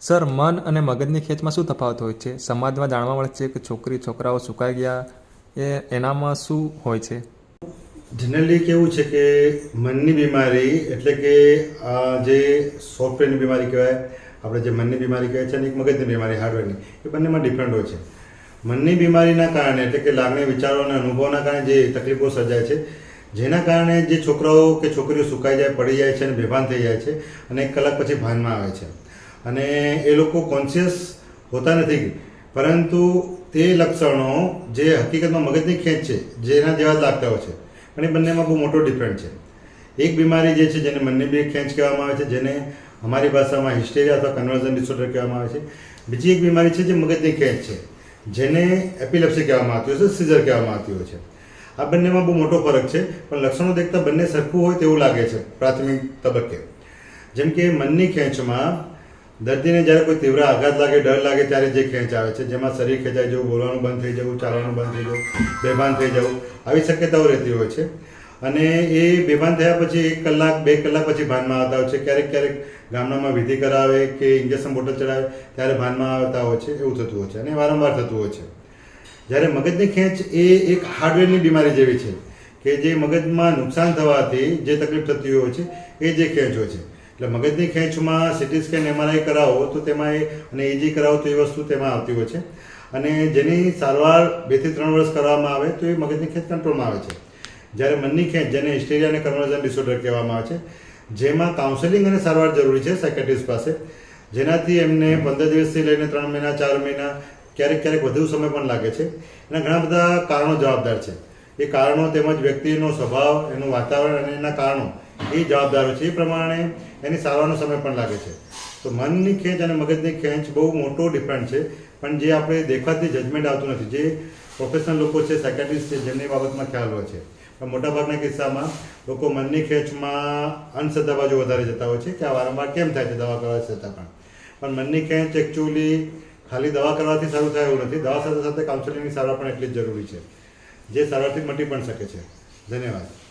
Sir, મન અને મગજની ખેંચમાં શું તફાવત હોય છે? સમાજમાં જાણવા મળે છે કે છોકરી, છોકરાઓ સુકાઈ ગયા એ એનામાં શું હોય છે? જનરલી કેવું છે કે મનની બીમારી એટલે કે આ જે સોફ્ટવેરની બીમારી કહેવાય, આપણે જે મનની બીમારી કહેવાય છે અને એક મગજની બીમારી હાર્ડવેરની એ બંનેમાં ડિફરન્ટ હોય છે. મનની બીમારીના કારણે એટલે કે લાગણી વિચારો અને અનુભવના કારણે જે તકલીફો સર્જાય છે, જેના કારણે જે છોકરાઓ કે છોકરીઓ સુકાઈ જાય, પડી જાય છે અને બેભાન થઈ જાય છે અને એક કલાક પછી ભાનમાં આવે છે. અને એ લોકો કોન્શિયસ હોતા નથી. પરંતુ તે લક્ષણો જે હકીકતમાં મગજની ખેંચ છે, જેના જેવા જ લાગતા હોય છે. પણ એ બંનેમાં બહુ મોટો ડિફરન્ટ છે. એક બીમારી જે છે, જેને મનની ખેંચ કહેવામાં આવે છે, જેને અમારી ભાષામાં હિસ્ટેરિયા અથવા કન્વર્ઝન ડિસઓર્ડર કહેવામાં આવે છે. બીજી એક બીમારી છે, જે મગજની ખેંચ છે, જેને એપિલેપ્સી કહેવામાં આવતી હોય છે સીઝર કહેવામાં આવતી હોય છે. આ બંનેમાં બહુ મોટો ફરક છે, પણ લક્ષણો દેખતા બંને સરખું હોય તેવું લાગે છે, પ્રાથમિક તબક્કે. જેમ કે મનની ખેંચમાં દર્દીને જ્યારે કોઈ તીવ્ર આઘાત લાગે, ડર લાગે, ત્યારે જે ખેંચ આવે છે, જેમાં શરીર ખેંચાઈ જવું, બોલવાનું બંધ થઈ જવું, ચાલવાનું બંધ થઈ જવું, બેભાન થઈ જવું, આવી શક્યતાઓ રહેતી હોય છે. અને એ બેભાન થયા પછી એક કલાક, બે કલાક પછી ભાનમાં આવતા હોય છે. ક્યારેક ક્યારેક ગામડામાં વિધિ કરાવે કે ઇન્જેક્શન બોટલ ચડાવે, ત્યારે ભાનમાં આવતા હોય છે, એવું થતું હોય છે અને વારંવાર થતું હોય છે. જ્યારે મગજની ખેંચ એ એક હાર્ડવેરની બીમારી જેવી છે કે જે મગજમાં નુકસાન થવાથી જે તકલીફ થતી હોય છે, એ જે ખેંચ હોય છે. એટલે મગજની ખેંચમાં સિટી સ્કેન એમઆરઆઈ કરાવો તો તેમાં એ અને એજી કરાવો તો એ વસ્તુ તેમાં આવતી હોય છે. અને જેની સારવાર બેથી ત્રણ વર્ષ કરવામાં આવે તો એ મગજની ખેંચ કંટ્રોલમાં આવે છે. જ્યારે મનની ખેંચ, જેને હિસ્ટેરિયા અને કન્વર્ઝન ડિસઓર્ડર કહેવામાં આવે છે, જેમાં કાઉન્સેલિંગ અને સારવાર જરૂરી છે સાયકેટ્રિસ્ટ પાસે. જેનાથી એમને પંદર દિવસથી લઈને ત્રણ મહિના, ચાર મહિના, ક્યારેક ક્યારેક વધુ સમય પણ લાગે છે. એના ઘણા બધા કારણો જવાબદાર છે. એ કારણો તેમજ વ્યક્તિનો સ્વભાવ, એનું વાતાવરણ અને એના કારણો એ જવાબદારો છે એ પ્રમાણે એની સારવારનો સમય પણ લાગે છે. તો મનની ખેંચ અને મગજની ખેંચ બહુ મોટો ડિફરન્ટ છે. પણ જે આપણે દેખાતી જજમેન્ટ આવતું નથી, જે પ્રોફેશનલ લોકો છે સાયકાટ્રિસ્ટ છે, જેમની બાબતમાં ખ્યાલ હોય છે. પણ મોટાભાગના કિસ્સામાં લોકો મનની ખેંચમાં અંધશ્રદ્ધા બાજુ વધારે જતા હોય છે કે આ વારંવાર કેમ થાય છે, દવા કરવા છતાં પણ. પણ મનની ખેંચ એકચ્યુઅલી ખાલી દવા કરવાથી સારું થાય એવું નથી. દવા સાથે સાથે કાઉન્સેલિંગની સારવાર પણ એટલી જ જરૂરી છે. જે સારવારથી મટી પણ શકે છે. ધન્યવાદ.